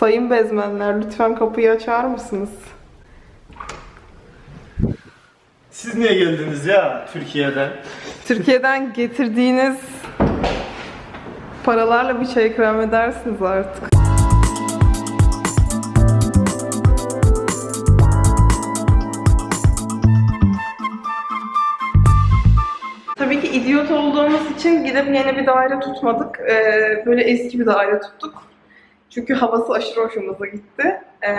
Sayın bezmenler lütfen kapıyı açar mısınız? Siz niye geldiniz ya Türkiye'den? Türkiye'den getirdiğiniz paralarla bir çay ikram edersiniz artık. Tabii ki idiot olduğumuz için gidip yeni bir daire tutmadık. Ee, böyle eski bir daire tuttuk. Çünkü havası aşırı hoşumuza gitti. Ee,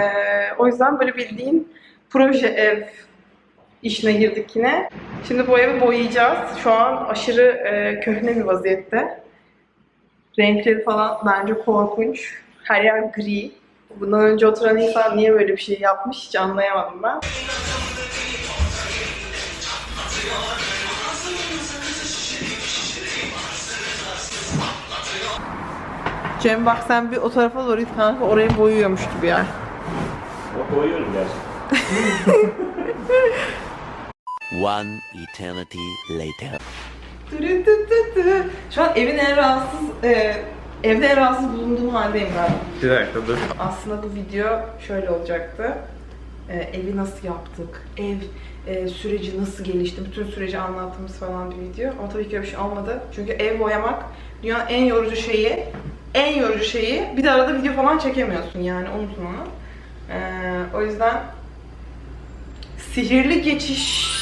o yüzden böyle bildiğin proje ev işine girdik yine. Şimdi bu evi boyayacağız. Şu an aşırı e, köhne bir vaziyette. Renkleri falan bence korkunç. Her yer gri. Bundan önce oturan insan niye böyle bir şey yapmış hiç anlayamadım ben. Cem bak sen bir o tarafa doğru git kanka orayı boyuyormuş gibi yani. Koyuyorum gerçekten. One eternity later. Şu an evin en rahatsız, e, evde en rahatsız bulunduğum haldeyim ben. Bir dakika dur. Aslında bu video şöyle olacaktı. E, evi nasıl yaptık, ev e, süreci nasıl gelişti, bütün süreci anlattığımız falan bir video. Ama tabii ki öyle bir şey olmadı. Çünkü ev boyamak dünyanın en yorucu şeyi. En yorucu şeyi. Bir de arada video falan çekemiyorsun yani unutun onu. E, o yüzden sihirli geçiş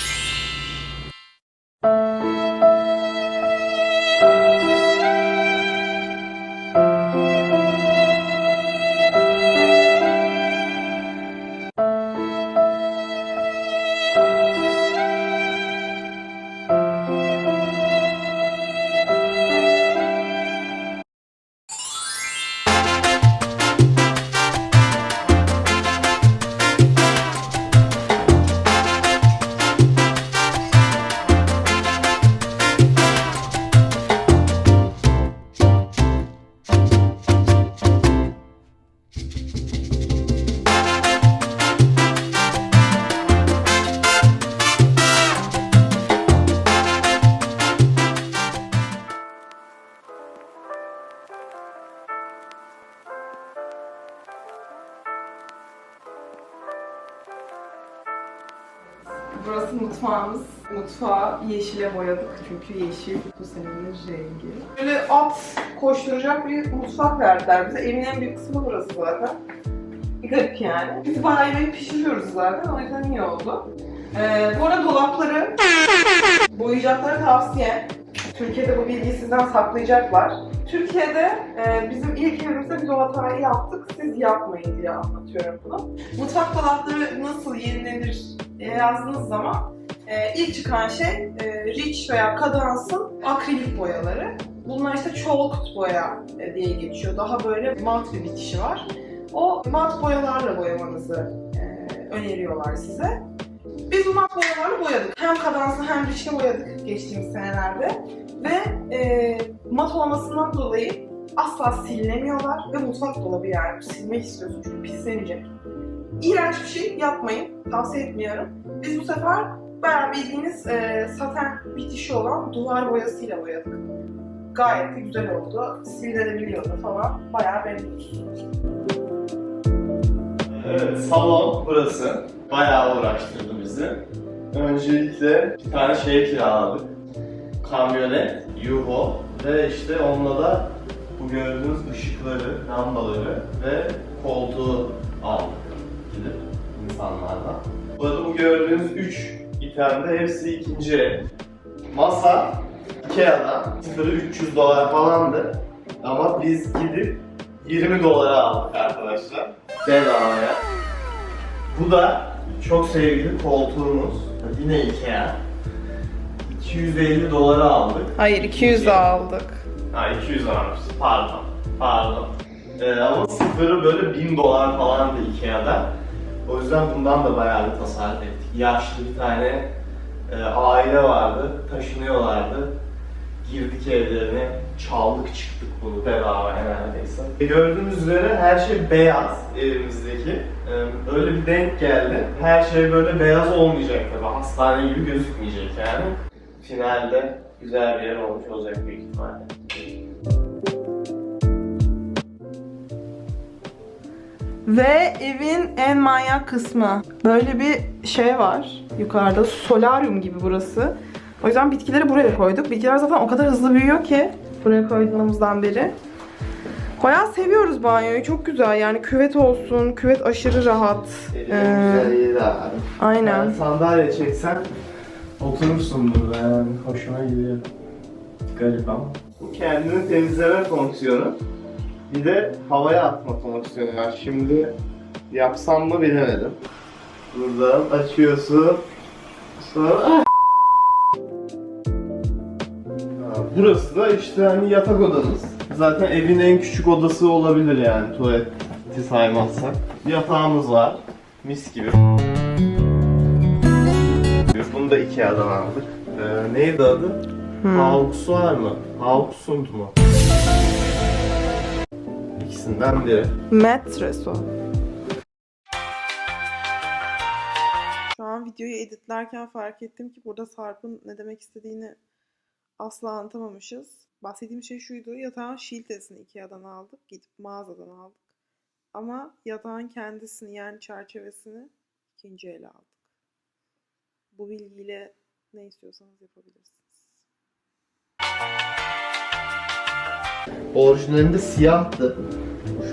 mutfağımız. Mutfağı yeşile boyadık çünkü yeşil bu senenin rengi. Böyle at koşturacak bir mutfak verdiler bize. Evin en büyük kısmı burası zaten. Bir garip yani. Biz bayağı yemeği pişiriyoruz zaten o yüzden iyi oldu. Ee, bu arada dolapları boyayacakları tavsiye. Türkiye'de bu bilgiyi sizden saklayacaklar. Türkiye'de e, bizim ilk evimizde biz o hatayı yaptık. Siz yapmayın diye anlatıyorum bunu. Mutfak dolapları nasıl yenilenir yazdığınız zaman e, ilk çıkan şey e, Rich veya Cadence'ın akrilik boyaları. Bunlar işte chalked boya e, diye geçiyor. Daha böyle mat bir bitişi var. O mat boyalarla boyamanızı e, öneriyorlar size. Biz bu mat boyalarla boyadık. Hem Cadence'ı hem Rich'le boyadık geçtiğimiz senelerde. Ve e, mat olmasından dolayı asla silinemiyorlar ve mutfak dolabı yani silmek istiyorsun çünkü pislenecek. İğrenç bir şey yapmayın, tavsiye etmiyorum. Biz bu sefer bayağı bildiğiniz e, saten bitişi olan duvar boyasıyla boyadık. Gayet de güzel oldu. Silinebiliyordu falan. Bayağı memnunuz. Evet, salon burası. Bayağı uğraştırdı bizi. Öncelikle bir tane şey kiraladık. Kamyonet, Yuho ve işte onunla da bu gördüğünüz ışıkları, lambaları ve koltuğu aldık gidip insanlardan. Bu arada bu gördüğünüz 3 itemde hepsi ikinci el. Masa Ikea'dan sıfırı 300 dolar falandı. Ama biz gidip 20 dolara aldık arkadaşlar. Bedavaya. Bu da çok sevgili koltuğumuz. Yine Ikea. 250 dolara aldık. Hayır 200 aldık. Ha 200 varmış. Pardon. Pardon. Ee, ama sıfırı böyle 1000 dolar falandı Ikea'da. O yüzden bundan da bayağı bir tasarruf ettik. Yaşlı bir tane e, aile vardı. Taşınıyorlardı. Girdik evlerine, çaldık çıktık bunu bedava neredeyse. E, Gördüğünüz üzere her şey beyaz evimizdeki. E, Böyle bir denk geldi. Her şey böyle beyaz olmayacak tabi. Hastane gibi gözükmeyecek yani. Finalde güzel bir yer olmuş olacak büyük ihtimalle. Ve evin en manyak kısmı. Böyle bir şey var yukarıda. Solaryum gibi burası. O yüzden bitkileri buraya koyduk. Bitkiler zaten o kadar hızlı büyüyor ki buraya koyduğumuzdan beri. Bayağı seviyoruz banyoyu. Çok güzel. Yani küvet olsun. Küvet aşırı rahat. Ee, güzel yeri abi. aynen. Yani sandalye çeksen oturursun burada yani hoşuma gidiyor. Garip ama. Bu kendini temizleme fonksiyonu. Bir de havaya atma fonksiyonu var. Şimdi yapsam mı bilemedim. Buradan açıyorsun. Sonra Ha, Burası da işte hani yatak odamız. Zaten evin en küçük odası olabilir yani tuvaleti saymazsak. Yatağımız var. Mis gibi. Bunu da Ikea'dan aldık. Ee, neydi adı? Hmm. Haux var mı? Hauxund mu? İkisinden biri. Metres o. Şu an videoyu editlerken fark ettim ki burada Sarp'ın ne demek istediğini asla anlatamamışız. Bahsettiğim şey şuydu. Yatağın şiltesini Ikea'dan aldık. Gidip mağazadan aldık. Ama yatağın kendisini yani çerçevesini ikinci ele aldık. Bu bilgiyle ne istiyorsanız yapabilirsiniz. Orijinalinde siyahtı.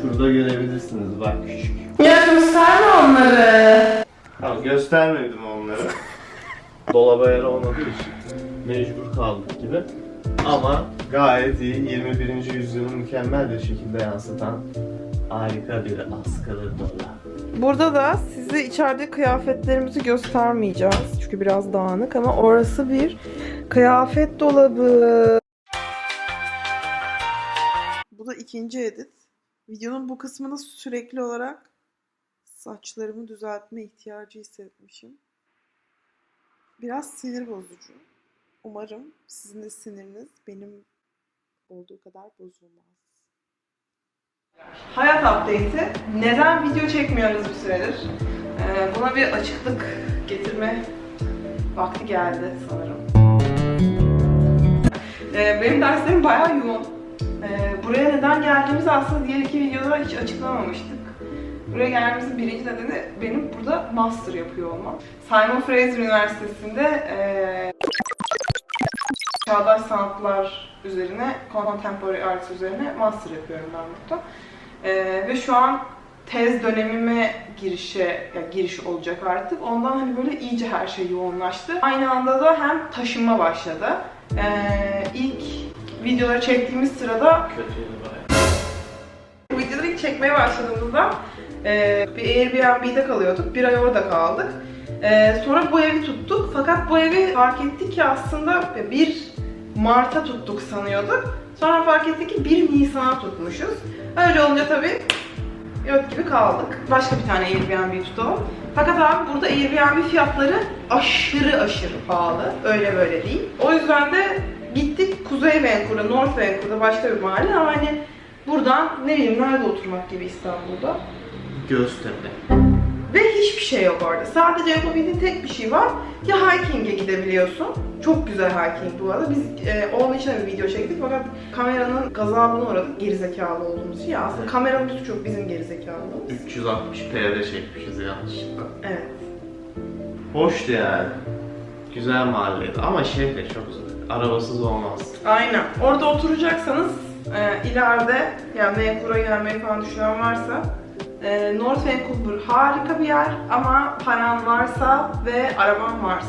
Şurada görebilirsiniz bak küçük. Ya gösterme onları. Tamam göstermedim onları. Dolaba yer olmadığı için mecbur kaldık gibi. Ama gayet iyi 21. yüzyılın mükemmel bir şekilde yansıtan harika bir askılı dola. Burada da size içeride kıyafetlerimizi göstermeyeceğiz. Çünkü biraz dağınık ama orası bir kıyafet dolabı. Bu da ikinci edit. Videonun bu kısmında sürekli olarak saçlarımı düzeltme ihtiyacı hissetmişim. Biraz sinir bozucu. Umarım sizin de siniriniz benim olduğu kadar bozulmaz. Hayat update'i. Neden video çekmiyoruz bir süredir? Ee, buna bir açıklık getirme vakti geldi sanırım. Ee, benim derslerim bayağı yoğun. Ee, neden geldiğimizi aslında diğer iki videoda hiç açıklamamıştık. Buraya gelmemizin birinci nedeni benim burada master yapıyor olmam. Simon Fraser Üniversitesi'nde eee çağdaş sanatlar üzerine, contemporary arts üzerine master yapıyorum ben burada. Ee, ve şu an tez dönemime girişe ya giriş olacak artık. Ondan hani böyle iyice her şey yoğunlaştı. Aynı anda da hem taşınma başladı. Ee, ilk videoları çektiğimiz sırada Kötüydü çekmeye başladığımızda e, bir Airbnb'de kalıyorduk. Bir ay orada kaldık. E, sonra bu evi tuttuk. Fakat bu evi fark ettik ki aslında 1 Mart'a tuttuk sanıyorduk. Sonra fark ettik ki 1 Nisan'a tutmuşuz. Öyle olunca tabii yok gibi kaldık. Başka bir tane Airbnb tutalım. Fakat abi burada Airbnb fiyatları aşırı aşırı pahalı. Öyle böyle değil. O yüzden de gittik Kuzey Vancouver'a, North Vancouver'da başka bir mahalle ama hani buradan ne bileyim nerede oturmak gibi İstanbul'da. Göztepe. Ve hiçbir şey yok orada. Sadece yapabildiğin tek bir şey var. Ya hiking'e gidebiliyorsun. Çok güzel hiking bu arada. Biz e, onun için bir video çektik fakat kameranın gazabına uğradık gerizekalı olduğumuz için. Ya aslında kameranın bir suçu yok bizim gerizekalılığımız. 360p'de çekmişiz yanlışlıkla. Evet. Hoştu yani. Güzel mahalleydi ama şehre çok uzak. Arabasız olmaz. Aynen. Orada oturacaksanız e, ileride yani Vancouver'a gelmeyi falan düşünen varsa e, North Vancouver harika bir yer ama paran varsa ve araban varsa.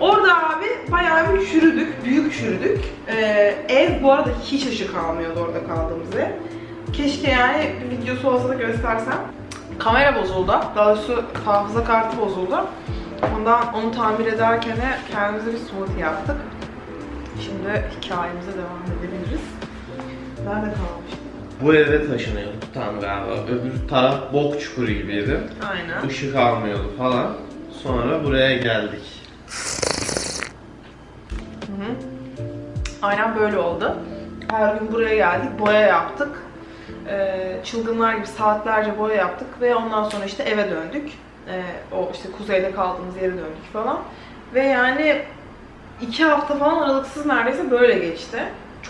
Orada abi bayağı bir çürüdük, büyük çürüdük. E, ev bu arada hiç ışık almıyordu orada kaldığımız ev. Keşke yani bir videosu olsa da göstersem. Kamera bozuldu. Daha doğrusu hafıza kartı bozuldu. Ondan onu tamir ederken de kendimize bir smoothie yaptık. Şimdi hikayemize devam edebiliriz. Nerede kalmıştık? Bu eve taşınıyorduk tam galiba. Öbür taraf bok çukuru gibiydi. Aynen. Işık almıyordu falan. Sonra buraya geldik. Hı hı. Aynen böyle oldu. Her gün buraya geldik, boya yaptık. Ee, çılgınlar gibi saatlerce boya yaptık ve ondan sonra işte eve döndük. Ee, o işte kuzeyde kaldığımız yere döndük falan. Ve yani iki hafta falan aralıksız neredeyse böyle geçti.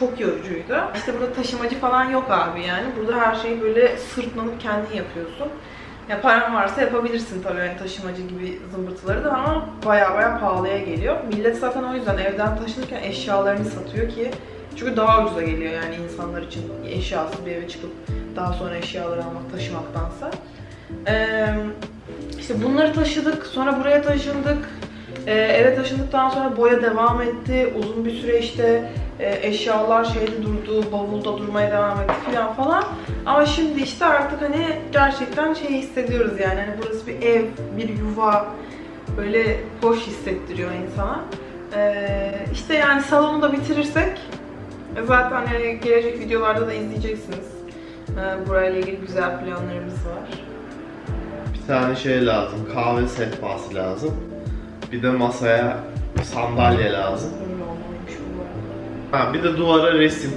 Çok yorucuydu. İşte burada taşımacı falan yok abi yani. Burada her şeyi böyle sırtlanıp kendin yapıyorsun. Ya paran varsa yapabilirsin tabii yani taşımacı gibi zımbırtıları da ama baya baya pahalıya geliyor. Millet zaten o yüzden evden taşınırken eşyalarını satıyor ki çünkü daha ucuza geliyor yani insanlar için eşyasız bir eve çıkıp daha sonra eşyaları almak, taşımaktansa. Ee, işte bunları taşıdık, sonra buraya taşındık. Ee, eve taşındıktan sonra boya devam etti. Uzun bir süre işte eşyalar şeyde durdu, bavulda durmaya devam etti falan falan. Ama şimdi işte artık hani gerçekten şey hissediyoruz yani hani burası bir ev, bir yuva böyle hoş hissettiriyor insana. Ee, işte yani salonu da bitirirsek e, zaten hani gelecek videolarda da izleyeceksiniz. Ee, burayla ilgili güzel planlarımız var. Bir tane şey lazım, kahve sehpası lazım. Bir de masaya sandalye lazım. Bu arada. Ha bir de duvara resim.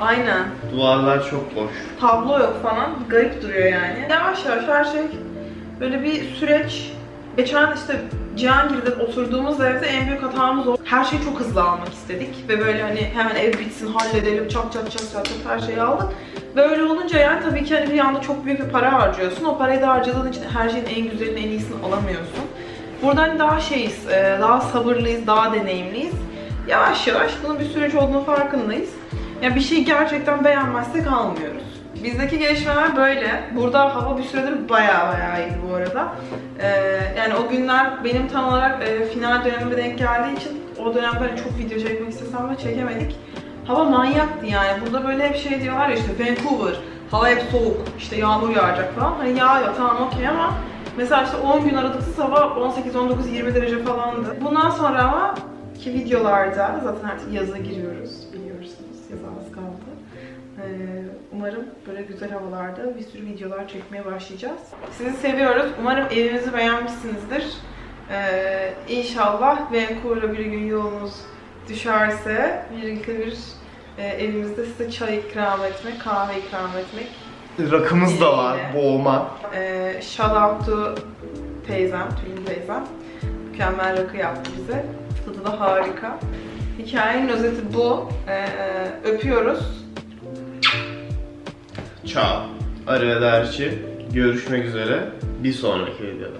Aynen. Duvarlar çok boş. tablo yok falan. Garip duruyor yani. Yavaş yavaş her şey böyle bir süreç. Geçen işte Cihangir'de oturduğumuz evde en büyük hatamız o. Her şeyi çok hızlı almak istedik ve böyle hani hemen ev bitsin halledelim çak çak çak çak çak her şeyi aldık. Böyle olunca yani tabii ki hani bir anda çok büyük bir para harcıyorsun. O parayı da harcadığın için her şeyin en güzelini en iyisini alamıyorsun. Burada hani daha şeyiz, e, daha sabırlıyız, daha deneyimliyiz. Yavaş yavaş bunun bir süreç olduğunu farkındayız. Ya bir şeyi gerçekten beğenmezsek almıyoruz. Bizdeki gelişmeler böyle. Burada hava bir süredir bayağı bayağı iyiydi bu arada. Ee, yani o günler benim tam olarak e, final dönemime denk geldiği için o dönemde hani çok video çekmek istesem de çekemedik. Hava manyaktı yani. Burada böyle hep şey diyorlar ya işte Vancouver, hava hep soğuk, işte yağmur yağacak falan. Hani yağıyor tamam okey ama mesela işte 10 gün aralıksız hava 18, 19, 20 derece falandı. Bundan sonra ama ki videolarda zaten artık yaza giriyoruz biliyorsunuz. Yaz az kaldı. Ee, umarım böyle güzel havalarda bir sürü videolar çekmeye başlayacağız. Sizi seviyoruz. Umarım evimizi beğenmişsinizdir. Ee, inşallah Vancouver'a bir gün yolunuz düşerse birlikte bir e, evimizde size çay ikram etmek, kahve ikram etmek. Rakımız da var, boğma. Ee, shout out to teyzem, Tülin teyzem. Mükemmel rakı yaptı bize. Tadı da harika. Hikayenin özeti bu. Ee, öpüyoruz. Ciao. Arrivederci. Görüşmek üzere bir sonraki videoda.